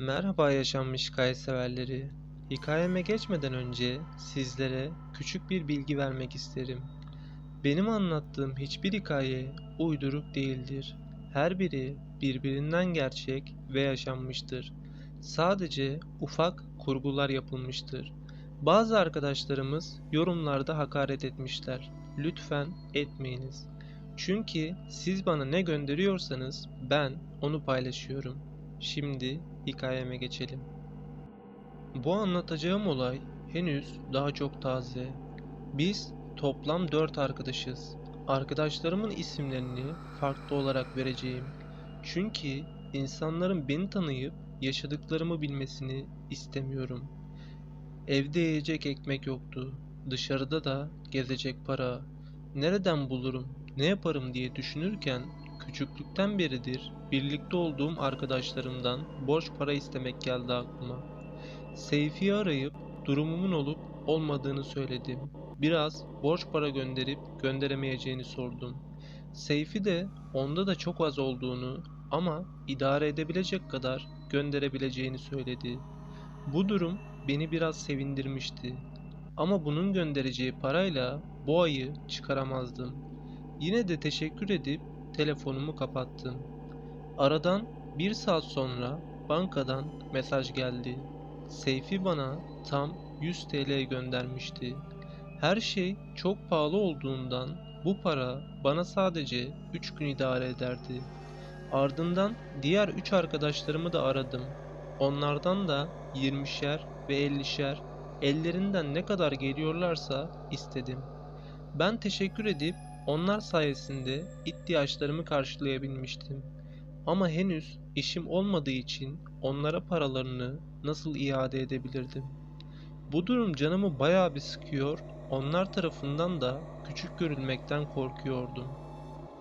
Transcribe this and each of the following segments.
Merhaba yaşanmış hikaye severleri. Hikayeme geçmeden önce sizlere küçük bir bilgi vermek isterim. Benim anlattığım hiçbir hikaye uyduruk değildir. Her biri birbirinden gerçek ve yaşanmıştır. Sadece ufak kurgular yapılmıştır. Bazı arkadaşlarımız yorumlarda hakaret etmişler. Lütfen etmeyiniz. Çünkü siz bana ne gönderiyorsanız ben onu paylaşıyorum. Şimdi hikayeme geçelim. Bu anlatacağım olay henüz daha çok taze. Biz toplam 4 arkadaşız. Arkadaşlarımın isimlerini farklı olarak vereceğim. Çünkü insanların beni tanıyıp yaşadıklarımı bilmesini istemiyorum. Evde yiyecek ekmek yoktu. Dışarıda da gezecek para. Nereden bulurum, ne yaparım diye düşünürken küçüklükten beridir birlikte olduğum arkadaşlarımdan borç para istemek geldi aklıma. Seyfi'yi arayıp durumumun olup olmadığını söyledim. Biraz borç para gönderip gönderemeyeceğini sordum. Seyfi de onda da çok az olduğunu ama idare edebilecek kadar gönderebileceğini söyledi. Bu durum beni biraz sevindirmişti. Ama bunun göndereceği parayla bu ayı çıkaramazdım. Yine de teşekkür edip telefonumu kapattım. Aradan bir saat sonra bankadan mesaj geldi. Seyfi bana tam 100 TL göndermişti. Her şey çok pahalı olduğundan bu para bana sadece 3 gün idare ederdi. Ardından diğer 3 arkadaşlarımı da aradım. Onlardan da 20'şer ve 50'şer ellerinden ne kadar geliyorlarsa istedim. Ben teşekkür edip onlar sayesinde ihtiyaçlarımı karşılayabilmiştim. Ama henüz işim olmadığı için onlara paralarını nasıl iade edebilirdim? Bu durum canımı bayağı bir sıkıyor, onlar tarafından da küçük görülmekten korkuyordum.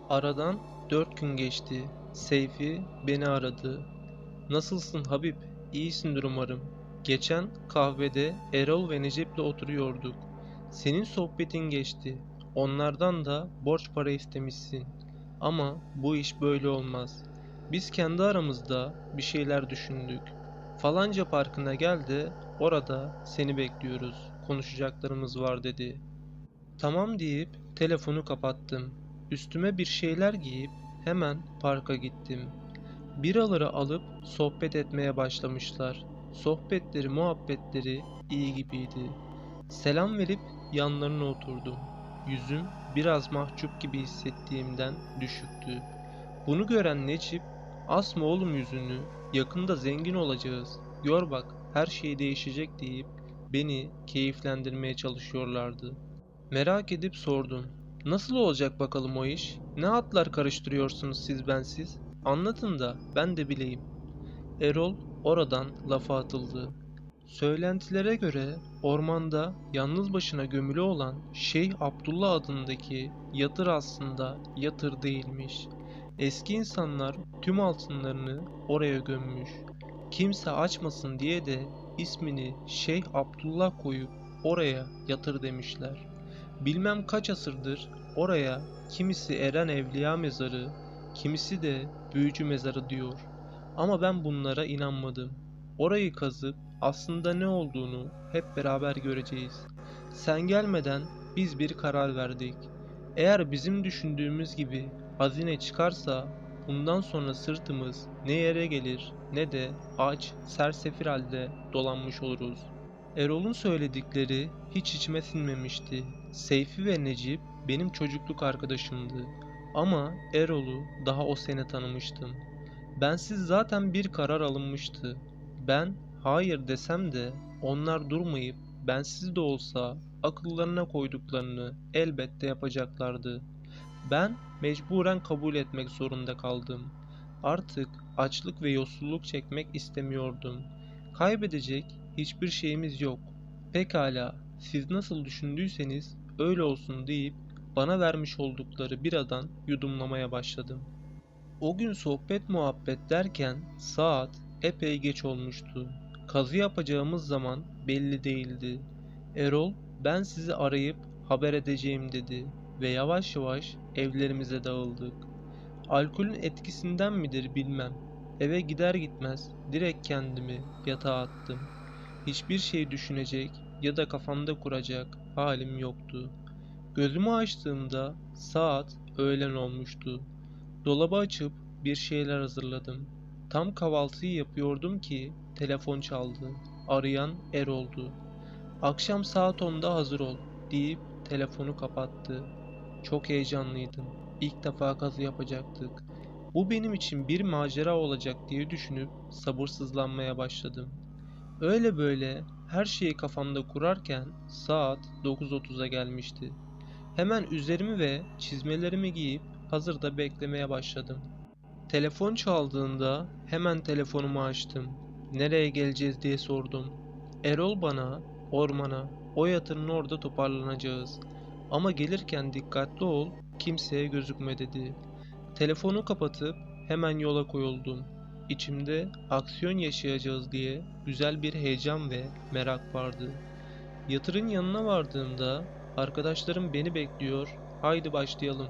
Aradan dört gün geçti. Seyfi beni aradı. Nasılsın Habib? İyisindir umarım. Geçen kahvede Erol ve Necip'le oturuyorduk. Senin sohbetin geçti. Onlardan da borç para istemişsin. Ama bu iş böyle olmaz. Biz kendi aramızda bir şeyler düşündük. Falanca parkına gel de orada seni bekliyoruz. Konuşacaklarımız var dedi. Tamam deyip telefonu kapattım. Üstüme bir şeyler giyip hemen parka gittim. Biraları alıp sohbet etmeye başlamışlar. Sohbetleri, muhabbetleri iyi gibiydi. Selam verip yanlarına oturdum. Yüzüm biraz mahcup gibi hissettiğimden düşüktü. Bunu gören Necip, asma oğlum yüzünü, yakında zengin olacağız, gör bak her şey değişecek deyip beni keyiflendirmeye çalışıyorlardı. Merak edip sordum. Nasıl olacak bakalım o iş? Ne atlar karıştırıyorsunuz siz bensiz? Anlatın da ben de bileyim. Erol oradan lafa atıldı. Söylentilere göre ormanda yalnız başına gömülü olan Şeyh Abdullah adındaki yatır aslında yatır değilmiş. Eski insanlar tüm altınlarını oraya gömmüş. Kimse açmasın diye de ismini Şeyh Abdullah koyup oraya yatır demişler. Bilmem kaç asırdır oraya kimisi Eren Evliya mezarı, kimisi de büyücü mezarı diyor. Ama ben bunlara inanmadım. Orayı kazıp aslında ne olduğunu hep beraber göreceğiz. Sen gelmeden biz bir karar verdik. Eğer bizim düşündüğümüz gibi hazine çıkarsa bundan sonra sırtımız ne yere gelir ne de aç, sersefil halde dolanmış oluruz. Erol'un söyledikleri hiç içime sinmemişti. Seyfi ve Necip benim çocukluk arkadaşımdı. Ama Erol'u daha o sene tanımıştım. Bensiz zaten bir karar alınmıştı. Ben hayır desem de onlar durmayıp bensiz de olsa akıllarına koyduklarını elbette yapacaklardı. Ben mecburen kabul etmek zorunda kaldım. Artık açlık ve yoksulluk çekmek istemiyordum. Kaybedecek hiçbir şeyimiz yok. Pekala, siz nasıl düşündüyseniz öyle olsun deyip bana vermiş oldukları biradan yudumlamaya başladım. O gün sohbet muhabbet derken saat epey geç olmuştu. Kazı yapacağımız zaman belli değildi. Erol ben sizi arayıp haber edeceğim dedi ve yavaş yavaş evlerimize dağıldık. Alkolün etkisinden midir bilmem. Eve gider gitmez direkt kendimi yatağa attım. Hiçbir şey düşünecek ya da kafamda kuracak halim yoktu. Gözümü açtığımda saat öğlen olmuştu. Dolabı açıp bir şeyler hazırladım. Tam kahvaltıyı yapıyordum ki telefon çaldı. Arayan Erol'du. Akşam saat 10'da hazır ol deyip telefonu kapattı. Çok heyecanlıydım. İlk defa kazı yapacaktık. Bu benim için bir macera olacak diye düşünüp sabırsızlanmaya başladım. Öyle böyle her şeyi kafamda kurarken saat 9.30'a gelmişti. Hemen üzerimi ve çizmelerimi giyip hazırda beklemeye başladım. Telefon çaldığında hemen telefonumu açtım. Nereye geleceğiz diye sordum. Erol bana ormana, o yatırın orada toparlanacağız. Ama gelirken dikkatli ol, kimseye gözükme dedi. Telefonu kapatıp hemen yola koyuldum. İçimde aksiyon yaşayacağız diye güzel bir heyecan ve merak vardı. Yatırın yanına vardığımda arkadaşlarım beni bekliyor. Haydi başlayalım.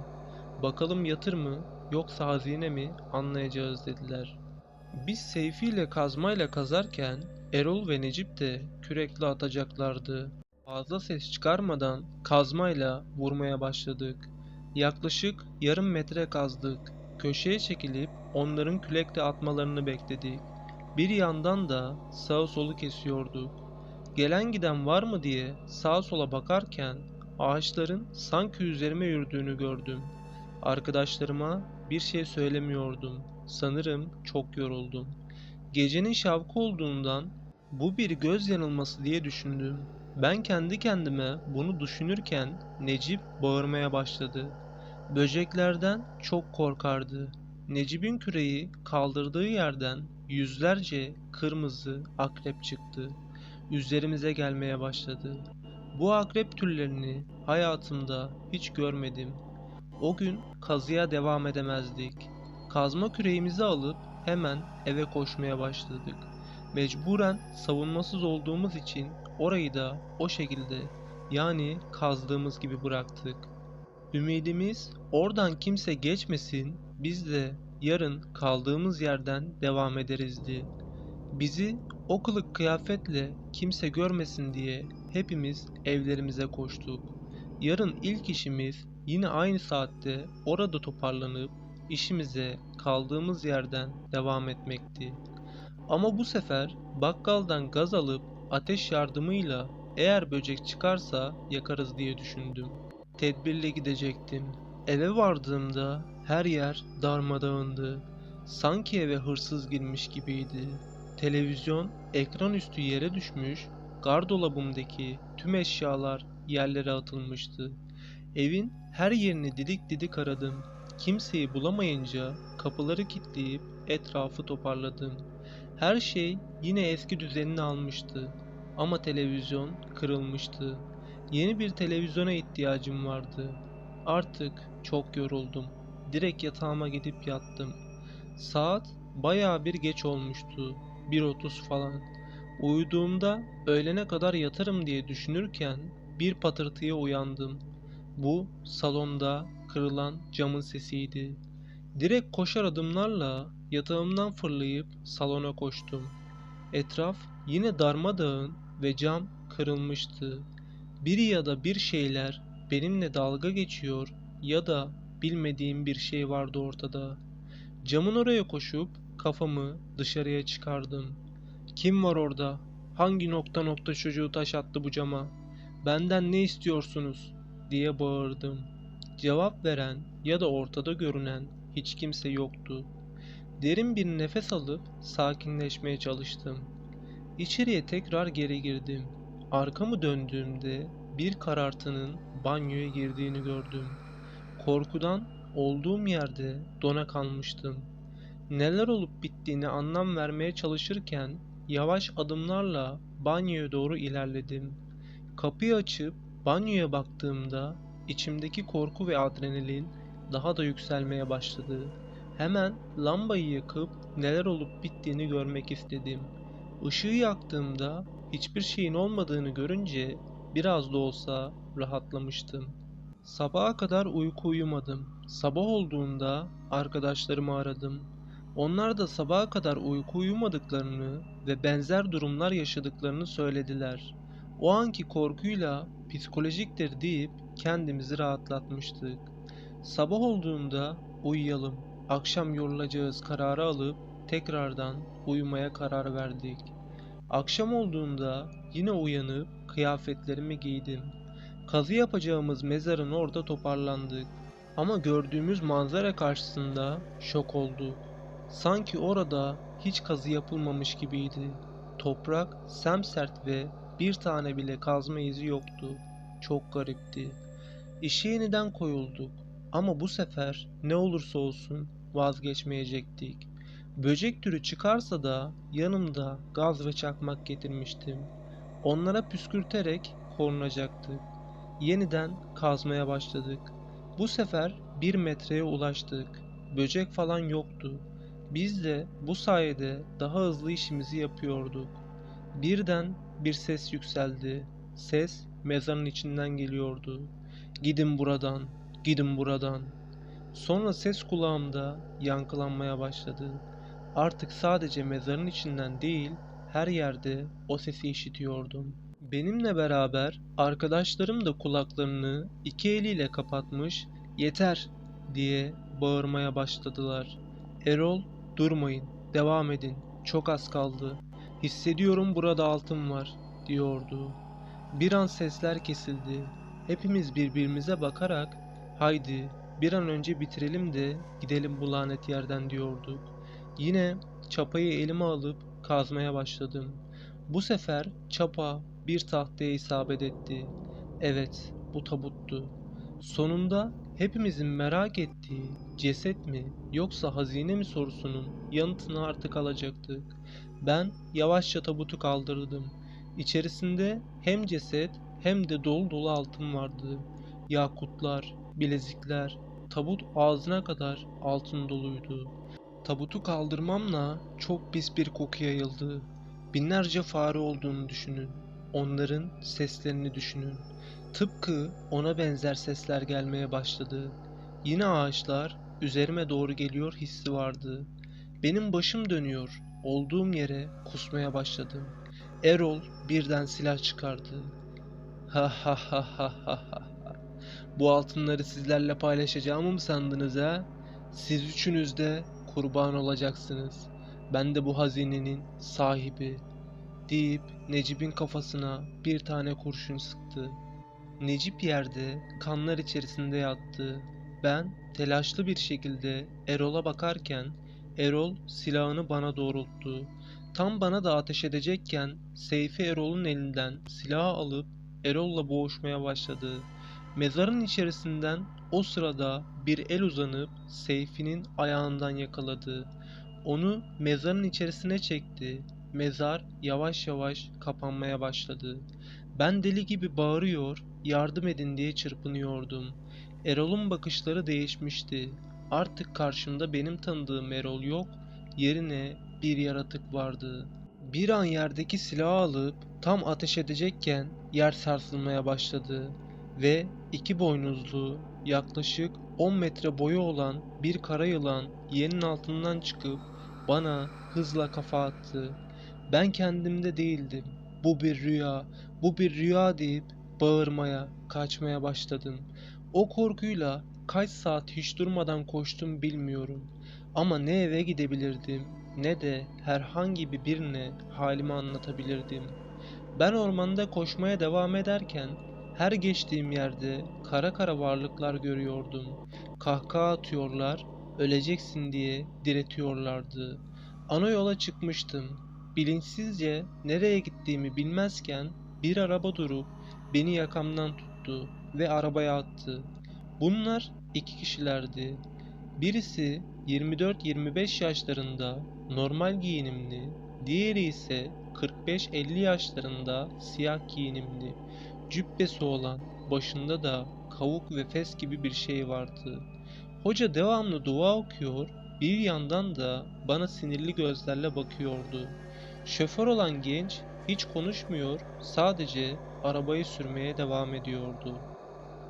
Bakalım yatır mı yoksa hazine mi anlayacağız dediler. Biz Seyfi ile kazmayla kazarken Erol ve Necip de kürekle atacaklardı. Fazla ses çıkarmadan kazmayla vurmaya başladık. Yaklaşık yarım metre kazdık. Köşeye çekilip onların kürekle atmalarını bekledik. Bir yandan da sağı solu kesiyorduk. Gelen giden var mı diye sağa sola bakarken ağaçların sanki üzerime yürüdüğünü gördüm. Arkadaşlarıma bir şey söylemiyordum. Sanırım çok yoruldum. Gecenin şavkı olduğundan bu bir göz yanılması diye düşündüm. Ben kendi kendime bunu düşünürken Necip bağırmaya başladı. Böceklerden çok korkardı. Necip'in küreği kaldırdığı yerden yüzlerce kırmızı akrep çıktı. Üzerimize gelmeye başladı. Bu akrep türlerini hayatımda hiç görmedim. O gün kazıya devam edemezdik. Kazma küreğimizi alıp hemen eve koşmaya başladık. Mecburen savunmasız olduğumuz için orayı da o şekilde yani kazdığımız gibi bıraktık. Ümidimiz oradan kimse geçmesin biz de yarın kaldığımız yerden devam ederizdi. Bizi o kılık kıyafetle kimse görmesin diye hepimiz evlerimize koştuk. Yarın ilk işimiz yine aynı saatte orada toparlanıp işimize kaldığımız yerden devam etmekti. Ama bu sefer bakkaldan gaz alıp ateş yardımıyla eğer böcek çıkarsa yakarız diye düşündüm. Tedbirle gidecektim. Eve vardığımda her yer darmadağındı. Sanki eve hırsız girmiş gibiydi. Televizyon ekran üstü yere düşmüş, gardolabımdaki tüm eşyalar yerlere atılmıştı. Evin her yerini didik didik aradım. Kimseyi bulamayınca kapıları kilitleyip etrafı toparladım. Her şey yine eski düzenini almıştı. Ama televizyon kırılmıştı. Yeni bir televizyona ihtiyacım vardı. Artık çok yoruldum. Direkt yatağıma gidip yattım. Saat bayağı bir geç olmuştu. 1.30 falan. Uyuduğumda öğlene kadar yatarım diye düşünürken bir patırtıya uyandım. Bu salonda kırılan camın sesiydi. Direkt koşar adımlarla yatağımdan fırlayıp salona koştum. Etraf yine darmadağın ve cam kırılmıştı. Biri ya da bir şeyler benimle dalga geçiyor ya da bilmediğim bir şey vardı ortada. Camın oraya koşup kafamı dışarıya çıkardım. Kim var orada? Hangi nokta nokta çocuğu taş attı bu cama? Benden ne istiyorsunuz? diye bağırdım. Cevap veren ya da ortada görünen hiç kimse yoktu. Derin bir nefes alıp sakinleşmeye çalıştım. İçeriye tekrar geri girdim. Arkamı döndüğümde bir karartının banyoya girdiğini gördüm. Korkudan olduğum yerde dona kalmıştım. Neler olup bittiğini anlam vermeye çalışırken yavaş adımlarla banyoya doğru ilerledim. Kapıyı açıp banyoya baktığımda içimdeki korku ve adrenalin daha da yükselmeye başladı. Hemen lambayı yakıp neler olup bittiğini görmek istedim. Işığı yaktığımda hiçbir şeyin olmadığını görünce biraz da olsa rahatlamıştım. Sabaha kadar uyku uyumadım. Sabah olduğunda arkadaşlarımı aradım. Onlar da sabaha kadar uyku uyumadıklarını ve benzer durumlar yaşadıklarını söylediler. O anki korkuyla psikolojiktir deyip kendimizi rahatlatmıştık. Sabah olduğunda uyuyalım, akşam yorulacağız kararı alıp tekrardan uyumaya karar verdik. Akşam olduğunda yine uyanıp kıyafetlerimi giydim. Kazı yapacağımız mezarın orada toparlandık. Ama gördüğümüz manzara karşısında şok olduk. Sanki orada hiç kazı yapılmamış gibiydi. Toprak semsert ve bir tane bile kazma izi yoktu. Çok garipti. İşe yeniden koyulduk. Ama bu sefer ne olursa olsun vazgeçmeyecektik. Böcek türü çıkarsa da yanımda gaz ve çakmak getirmiştim. Onlara püskürterek korunacaktık. Yeniden kazmaya başladık. Bu sefer bir metreye ulaştık. Böcek falan yoktu. Biz de bu sayede daha hızlı işimizi yapıyorduk. Birden bir ses yükseldi. Ses mezarın içinden geliyordu. Gidin buradan, gidin buradan. Sonra ses kulağımda yankılanmaya başladı. Artık sadece mezarın içinden değil, her yerde o sesi işitiyordum. Benimle beraber arkadaşlarım da kulaklarını iki eliyle kapatmış, yeter diye bağırmaya başladılar. Erol, durmayın, devam edin, çok az kaldı. Hissediyorum burada altın var, diyordu. Bir an sesler kesildi. Hepimiz birbirimize bakarak, haydi bir an önce bitirelim de gidelim bu lanet yerden diyorduk. Yine çapayı elime alıp kazmaya başladım. Bu sefer çapa bir tahtaya isabet etti. Evet, bu tabuttu. Sonunda hepimizin merak ettiği ceset mi yoksa hazine mi sorusunun yanıtını artık alacaktık. Ben yavaşça tabutu kaldırdım. İçerisinde hem ceset hem de dolu dolu altın vardı. Yakutlar, bilezikler, tabut ağzına kadar altın doluydu. Tabutu kaldırmamla çok pis bir koku yayıldı. Binlerce fare olduğunu düşünün. Onların seslerini düşünün. Tıpkı ona benzer sesler gelmeye başladı. Yine ağaçlar üzerime doğru geliyor hissi vardı. Benim başım dönüyor. Olduğum yere kusmaya başladım. Erol birden silah çıkardı. Bu altınları sizlerle paylaşacağımı mı sandınız ha? Siz üçünüz de kurban olacaksınız. Ben de bu hazinenin sahibi. Deyip Necip'in kafasına bir tane kurşun sıktı. Necip yerde kanlar içerisinde yattı. Ben telaşlı bir şekilde Erol'a bakarken Erol silahını bana doğrulttu. Tam bana da ateş edecekken Seyfi Erol'un elinden silahı alıp Erol'la boğuşmaya başladı. Mezarın içerisinden o sırada bir el uzanıp Seyfi'nin ayağından yakaladı. Onu mezarın içerisine çekti. Mezar yavaş yavaş kapanmaya başladı. Ben deli gibi bağırıyor, yardım edin diye çırpınıyordum. Erol'un bakışları değişmişti. Artık karşımda benim tanıdığım Erol yok, yerine bir yaratık vardı. Bir an yerdeki silahı alıp tam ateş edecekken yer sarsılmaya başladı ve iki boynuzlu, yaklaşık 10 metre boyu olan bir kara yılan yerin altından çıkıp bana hızla kafa attı. Ben kendimde değildim. Bu bir rüya, bu bir rüya deyip bağırmaya, kaçmaya başladım. O korkuyla kaç saat hiç durmadan koştum bilmiyorum. Ama ne eve gidebilirdim ne de herhangi bir birine halimi anlatabilirdim. Ben ormanda koşmaya devam ederken her geçtiğim yerde kara kara varlıklar görüyordum. Kahkaha atıyorlar, öleceksin diye diretiyorlardı. Ana yola çıkmıştım. Bilinçsizce nereye gittiğimi bilmezken bir araba durup beni yakamdan tuttu ve arabaya attı. Bunlar iki kişilerdi. Birisi 24-25 yaşlarında normal giyinimli, diğeri ise 45-50 yaşlarında siyah giyinimli, cübbesi olan, başında da kavuk ve fes gibi bir şey vardı. Hoca devamlı dua okuyor, bir yandan da bana sinirli gözlerle bakıyordu. Şoför olan genç hiç konuşmuyor, sadece arabayı sürmeye devam ediyordu.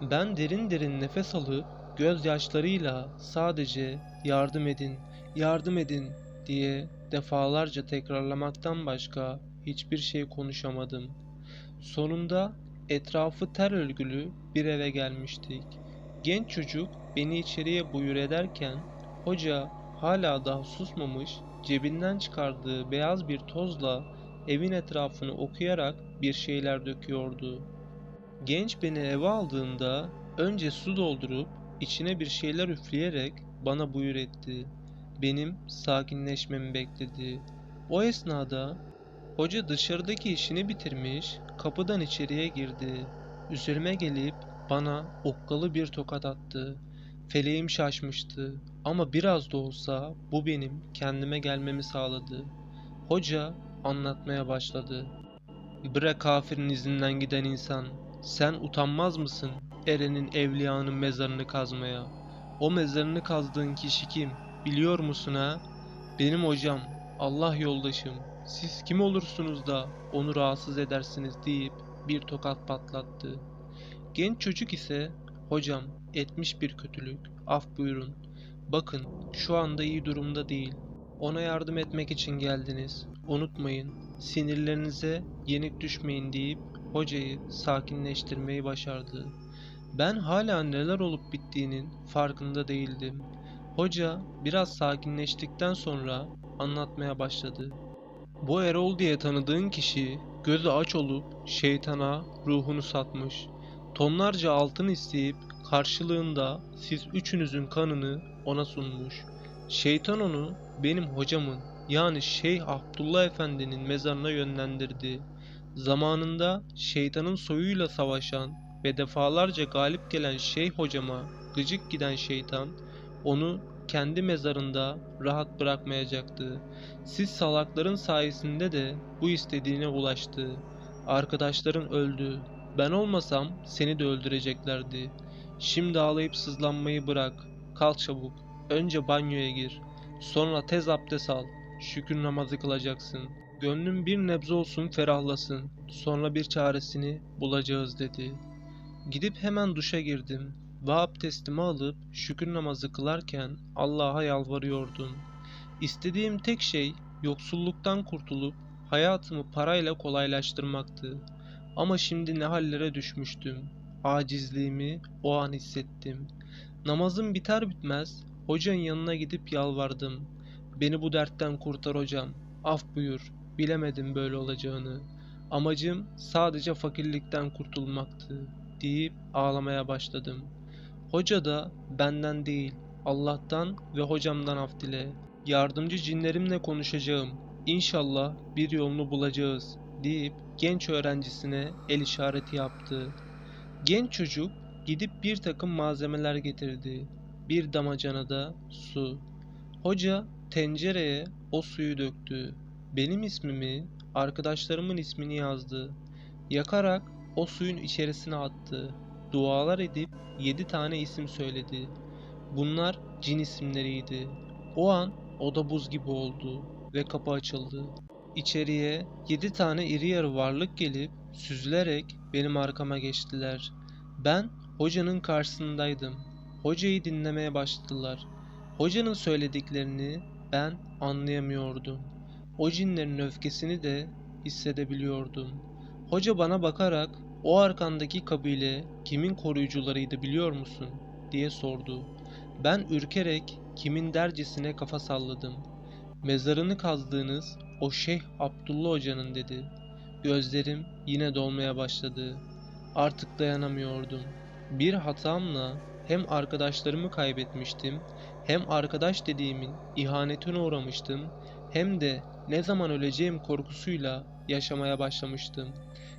Ben derin derin nefes alıp gözyaşlarıyla sadece yardım edin, yardım edin diye defalarca tekrarlamaktan başka hiçbir şey konuşamadım. Sonunda etrafı ter örgülü bir eve gelmiştik. Genç çocuk beni içeriye buyur ederken hoca hala daha susmamış cebinden çıkardığı beyaz bir tozla evin etrafını okuyarak bir şeyler döküyordu. Genç beni eve aldığında önce su doldurup içine bir şeyler üfleyerek bana buyur etti. Benim sakinleşmemi bekledi. O esnada hoca dışarıdaki işini bitirmiş, kapıdan içeriye girdi. Üzerime gelip bana okkalı bir tokat attı. Feleğim şaşmıştı ama biraz da olsa bu benim kendime gelmemi sağladı. Hoca anlatmaya başladı. Bre kafirin izinden giden insan, sen utanmaz mısın Eren'in evliyanın mezarını kazmaya? O mezarını kazdığın kişi kim? Biliyor musun ha? Benim hocam, Allah yoldaşım. Siz kim olursunuz da onu rahatsız edersiniz deyip bir tokat patlattı. Genç çocuk ise, hocam etmiş bir kötülük, af buyurun. Bakın şu anda iyi durumda değil. Ona yardım etmek için geldiniz. Unutmayın, sinirlerinize yenik düşmeyin deyip hocayı sakinleştirmeyi başardı. Ben hala neler olup bittiğinin farkında değildim. Hoca biraz sakinleştikten sonra anlatmaya başladı. Bu Erol diye tanıdığın kişi gözü aç olup şeytana ruhunu satmış. Tonlarca altın isteyip karşılığında siz üçünüzün kanını ona sunmuş. Şeytan onu benim hocamın yani Şeyh Abdullah Efendi'nin mezarına yönlendirdi. Zamanında şeytanın soyuyla savaşan ve defalarca galip gelen Şeyh hocama gıcık giden şeytan onu kendi mezarında rahat bırakmayacaktı. Siz salakların sayesinde de bu istediğine ulaştı. Arkadaşların öldü. Ben olmasam seni de öldüreceklerdi. Şimdi ağlayıp sızlanmayı bırak. Kalk çabuk. Önce banyoya gir. Sonra tez abdest al. Şükür namazı kılacaksın. Gönlün bir nebze olsun ferahlasın. Sonra bir çaresini bulacağız dedi. Gidip hemen duşa girdim ve abdestimi alıp şükür namazı kılarken Allah'a yalvarıyordum. İstediğim tek şey yoksulluktan kurtulup hayatımı parayla kolaylaştırmaktı. Ama şimdi ne hallere düşmüştüm. Acizliğimi o an hissettim. Namazım biter bitmez hocanın yanına gidip yalvardım. Beni bu dertten kurtar hocam. Af buyur. Bilemedim böyle olacağını. Amacım sadece fakirlikten kurtulmaktı deyip ağlamaya başladım. Hoca da benden değil Allah'tan ve hocamdan af dile. Yardımcı cinlerimle konuşacağım. İnşallah bir yolunu bulacağız deyip genç öğrencisine el işareti yaptı. Genç çocuk gidip bir takım malzemeler getirdi. Bir damacana da su. Hoca tencereye o suyu döktü. Benim ismimi, arkadaşlarımın ismini yazdı. Yakarak o suyun içerisine attı. Dualar edip yedi tane isim söyledi. Bunlar cin isimleriydi. O an oda buz gibi oldu ve kapı açıldı. İçeriye yedi tane iri yarı varlık gelip süzülerek benim arkama geçtiler. Ben hocanın karşısındaydım. Hocayı dinlemeye başladılar. Hocanın söylediklerini ben anlayamıyordum. O cinlerin öfkesini de hissedebiliyordum. Hoca bana bakarak o arkandaki kabile kimin koruyucularıydı biliyor musun diye sordu. Ben ürkerek kimin dercesine kafa salladım. Mezarını kazdığınız o Şeyh Abdullah Hoca'nın dedi. Gözlerim yine dolmaya başladı. Artık dayanamıyordum. Bir hatamla hem arkadaşlarımı kaybetmiştim, hem arkadaş dediğimin ihanetine uğramıştım, hem de ne zaman öleceğim korkusuyla yaşamaya başlamıştım.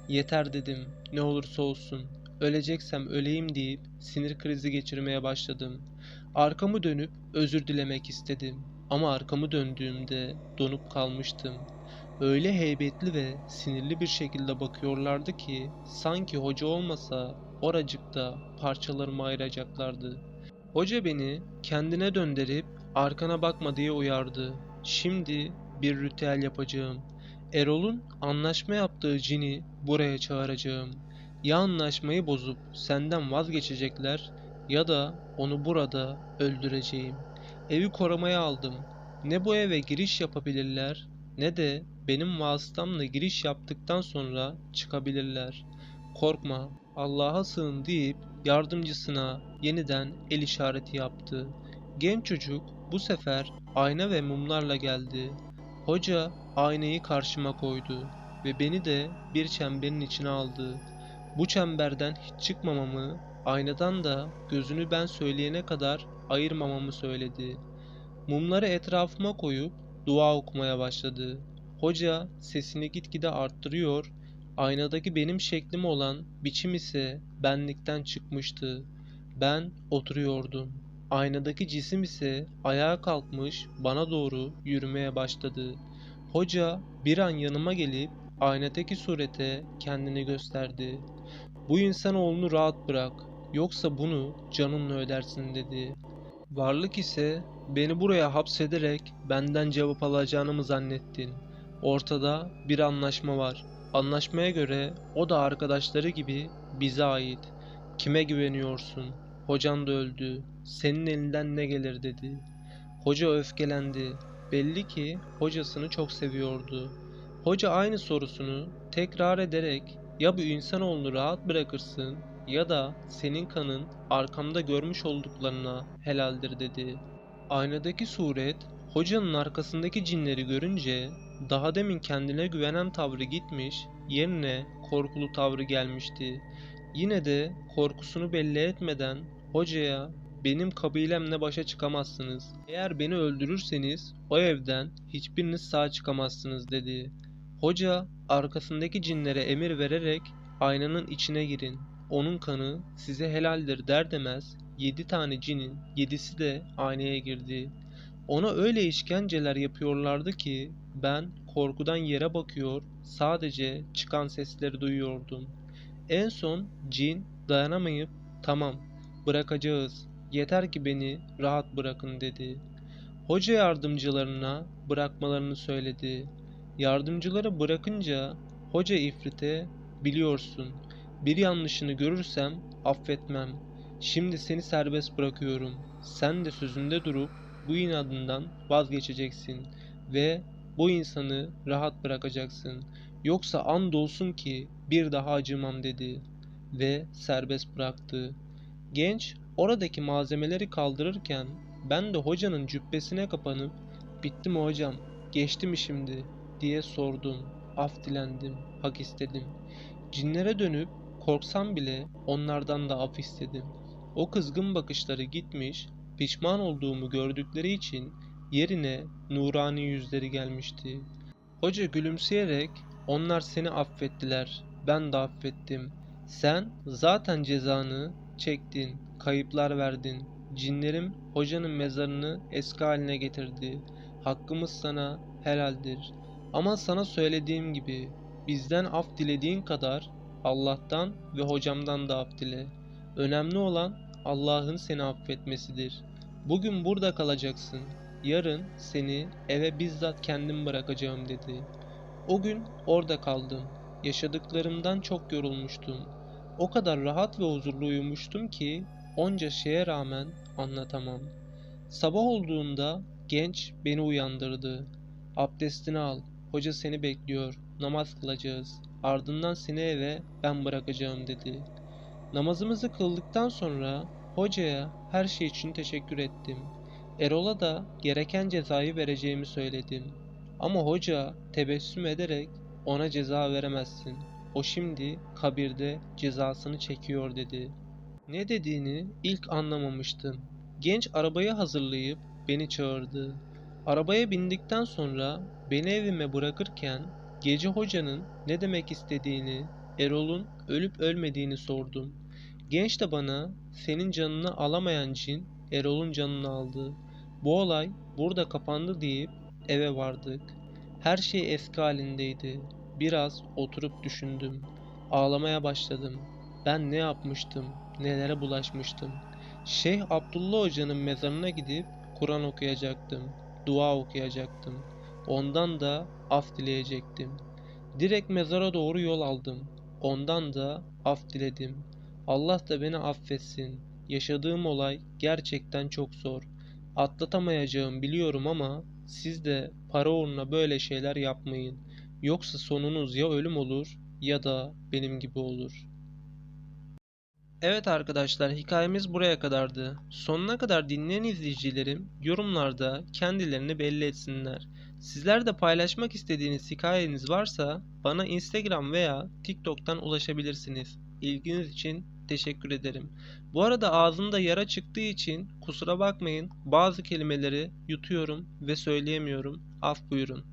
Yeter dedim, ne olursa olsun. Öleceksem öleyim deyip sinir krizi geçirmeye başladım. Arkamı dönüp özür dilemek istedim. Ama arkamı döndüğümde donup kalmıştım. Öyle heybetli ve sinirli bir şekilde bakıyorlardı ki sanki hoca olmasa oracıkta parçalarımı ayıracaklardı. Hoca beni kendine döndürüp arkana bakma diye uyardı. Şimdi bir ritüel yapacağım. Erol'un anlaşma yaptığı cini buraya çağıracağım. Ya anlaşmayı bozup senden vazgeçecekler ya da onu burada öldüreceğim. Evi korumaya aldım. ne bu eve giriş yapabilirler ne de benim vasıtamla giriş yaptıktan sonra çıkabilirler. Korkma, Allah'a sığın deyip yardımcısına yeniden el işareti yaptı. Genç çocuk bu sefer ayna ve mumlarla geldi. Hoca aynayı karşıma koydu ve beni de bir çemberin içine aldı. Bu çemberden hiç çıkmamamı, aynadan da gözünü ben söyleyene kadar ayırmamamı söyledi. Mumları etrafıma koyup dua okumaya başladı. Hoca sesini gitgide arttırıyor, aynadaki benim şeklim olan biçim ise benlikten çıkmıştı. Ben oturuyordum. Aynadaki cisim ise ayağa kalkmış bana doğru yürümeye başladı. Hoca bir an yanıma gelip aynadaki surete kendini gösterdi. Bu insanoğlunu rahat bırak, yoksa bunu canınla ödersin dedi. Varlık ise beni buraya hapsederek benden cevap alacağını mı zannettin? Ortada bir anlaşma var. Anlaşmaya göre o da arkadaşları gibi bize ait. Kime güveniyorsun? Hocan da öldü. Senin elinden ne gelir dedi. Hoca öfkelendi. Belli ki hocasını çok seviyordu. Hoca aynı sorusunu tekrar ederek ya bu insanoğlunu rahat bırakırsın ya da senin kanın arkamda görmüş olduklarına helaldir dedi. Aynadaki suret hocanın arkasındaki cinleri görünce daha demin kendine güvenen tavrı gitmiş yerine korkulu tavrı gelmişti. Yine de korkusunu belli etmeden hocaya benim kabilemle başa çıkamazsınız. Eğer beni öldürürseniz o evden hiçbiriniz sağ çıkamazsınız dedi. Hoca arkasındaki cinlere emir vererek aynanın içine girin. Onun kanı size helaldir der demez yedi tane cinin yedisi de aynaya girdi. Ona öyle işkenceler yapıyorlardı ki ben korkudan yere bakıyor sadece çıkan sesleri duyuyordum. En son cin dayanamayıp tamam bırakacağız yeter ki beni rahat bırakın dedi. Hoca yardımcılarına bırakmalarını söyledi. Yardımcıları bırakınca hoca ifrite biliyorsun bir yanlışını görürsem affetmem. Şimdi seni serbest bırakıyorum. Sen de sözünde durup bu inadından vazgeçeceksin ve bu insanı rahat bırakacaksın. Yoksa andolsun ki bir daha acımam dedi ve serbest bıraktı. Genç oradaki malzemeleri kaldırırken ben de hocanın cübbesine kapanıp bitti mi hocam geçti mi şimdi diye sordum. Af dilendim, hak istedim. Cinlere dönüp korksam bile onlardan da af istedim. O kızgın bakışları gitmiş, pişman olduğumu gördükleri için yerine nurani yüzleri gelmişti. Hoca gülümseyerek onlar seni affettiler, ben de affettim. Sen zaten cezanı çektin, kayıplar verdin. Cinlerim hocanın mezarını eski haline getirdi. Hakkımız sana helaldir. Ama sana söylediğim gibi bizden af dilediğin kadar Allah'tan ve hocamdan da af dile. Önemli olan Allah'ın seni affetmesidir. Bugün burada kalacaksın. Yarın seni eve bizzat kendim bırakacağım dedi. O gün orada kaldım. Yaşadıklarımdan çok yorulmuştum. O kadar rahat ve huzurlu uyumuştum ki onca şeye rağmen anlatamam. Sabah olduğunda genç beni uyandırdı. Abdestini al. Hoca seni bekliyor. Namaz kılacağız. Ardından seni eve ben bırakacağım dedi. Namazımızı kıldıktan sonra hocaya her şey için teşekkür ettim. Erol'a da gereken cezayı vereceğimi söyledim. Ama hoca tebessüm ederek ona ceza veremezsin. O şimdi kabirde cezasını çekiyor dedi. Ne dediğini ilk anlamamıştım. Genç arabayı hazırlayıp beni çağırdı. Arabaya bindikten sonra beni evime bırakırken gece hocanın ne demek istediğini, Erol'un ölüp ölmediğini sordum. Genç de bana senin canını alamayan cin Erol'un canını aldı. Bu olay burada kapandı deyip eve vardık. Her şey eski halindeydi. Biraz oturup düşündüm. Ağlamaya başladım. Ben ne yapmıştım? Nelere bulaşmıştım? Şeyh Abdullah Hoca'nın mezarına gidip Kur'an okuyacaktım. Dua okuyacaktım. Ondan da af dileyecektim. Direkt mezara doğru yol aldım. Ondan da af diledim. Allah da beni affetsin. Yaşadığım olay gerçekten çok zor. Atlatamayacağım biliyorum ama Siz de para uğruna böyle şeyler yapmayın. Yoksa sonunuz ya ölüm olur ya da benim gibi olur. Evet arkadaşlar hikayemiz buraya kadardı. Sonuna kadar dinleyen izleyicilerim yorumlarda kendilerini belli etsinler. Sizler de paylaşmak istediğiniz hikayeniz varsa bana Instagram veya TikTok'tan ulaşabilirsiniz. İlginiz için teşekkür ederim. Bu arada ağzımda yara çıktığı için kusura bakmayın bazı kelimeleri yutuyorum ve söyleyemiyorum. Af buyurun.